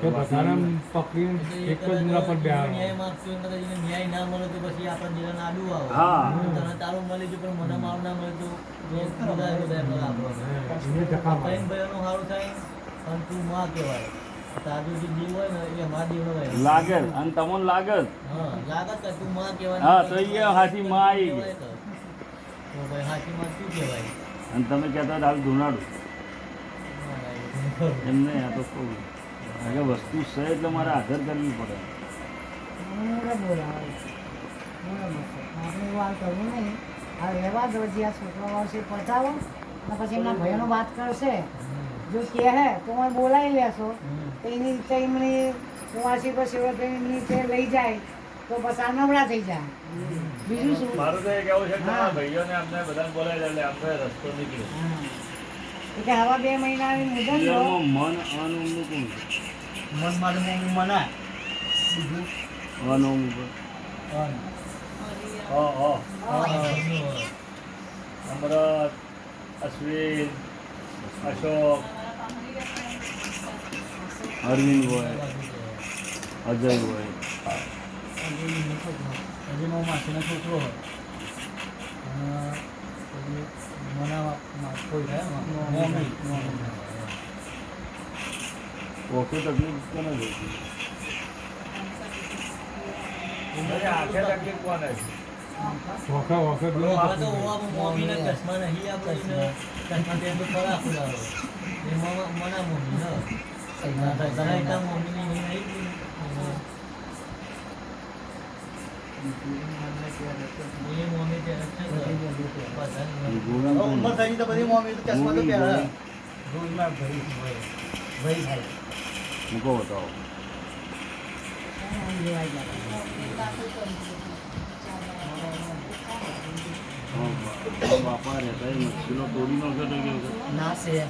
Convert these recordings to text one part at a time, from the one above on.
કે બધાને પકડીને એક જ મૂળા પર બે ન્યાય કદાચ ન્યાય ના મળે તો પછી આપણા જીવન આડું આવે. હા. તને તારું મળી ગયું પણ મને મારું ના મળે તો બધા બધા એમનો આપણો ભાઈઓનું સારું થાય પણ તું માં કહેવાય. જે લાગે અને તમને લાગે હા તું માં કહેવાય હા, તો એ હાથી માં આવી ગઈ. અને તમે કહેતા હતા હાલ ધૂનાડું. એમ આ તો કહું આગળ વસ્તુ છે એટલે મારે હાજર કરવી પડે. મોડે બોલાવે બરાબર આપણે હાલ કરવું નહીં. આ રહેવા દો જે આ છોકરાઓ આવશે પતાવો અને પછી એમના ભાઈઓનો વાત કરશે. જો કહે તો મને બોલાવી લેશો. તો એની રીતે એમની કુંવાસી પર સેવા કરીને લઈ જાય. તો પછી આ નબળા થઈ જાય. બીજું શું? મારું તો એ કહેવું છે કે ભાઈઓને અમને બધાને બોલાવી એટલે આપણે રસ્તો નીકળ્યો. એટલે આવા બે મહિના લો મન અનોમનું કોણ મન મારું મમ્મી મના બીજું? અનોમ અન. અ અ. અમરત અશ્વિન અશોક અરવિંદ હોય અજય હોય મારો માસીનો છોકરો હોય. અને પછી મના મા- કોઈ થાય મમ્મી મમ્મી ઓકે તકલીફ કોને જોઈતી વખત વખત હવે તો ઓવા મમ્મીને ચશ્મા નહીં આપણે ચશ્મા તે તો ખરા ખુલાવો એ મમા- મના મમ્મી ન તને એકદમ એ મમ્મી ત્યારે છે ને બધાને ગુણ ઉંમર થઈ તો બધી મમ્મી તો ચશ્મા પહેરે. થાય. મૂકો બતાવો. બાપા રહેતા એ મચ્છીનો તોડી નાખ્યો તો કે ના છે.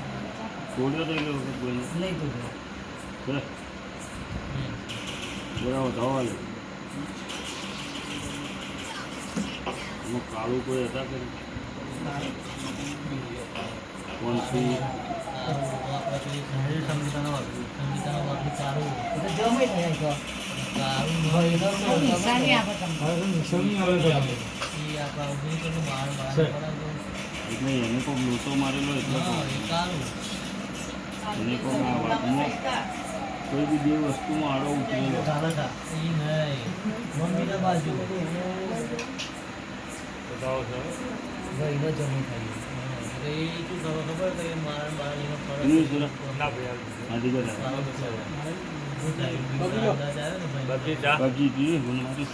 તોડ્યો તો કે વખત કોઈને? નહીં તું છે બરાબર થવા કાળું કોઈ હતા કે આવે એટલે એને કોઈ લોટો મારેલો એટલે. એને કોઈ આ વાતમાં કોઈ બી બે વસ્તુમાં આડો ઉતરેલો મમ્મીના બાજુ બતાવો ભાઈનો જમી એ શું ખબર ખબર કે મારા બાળીનો એનું ફરક થયો. થયું? બાકી જી ગુણ મારી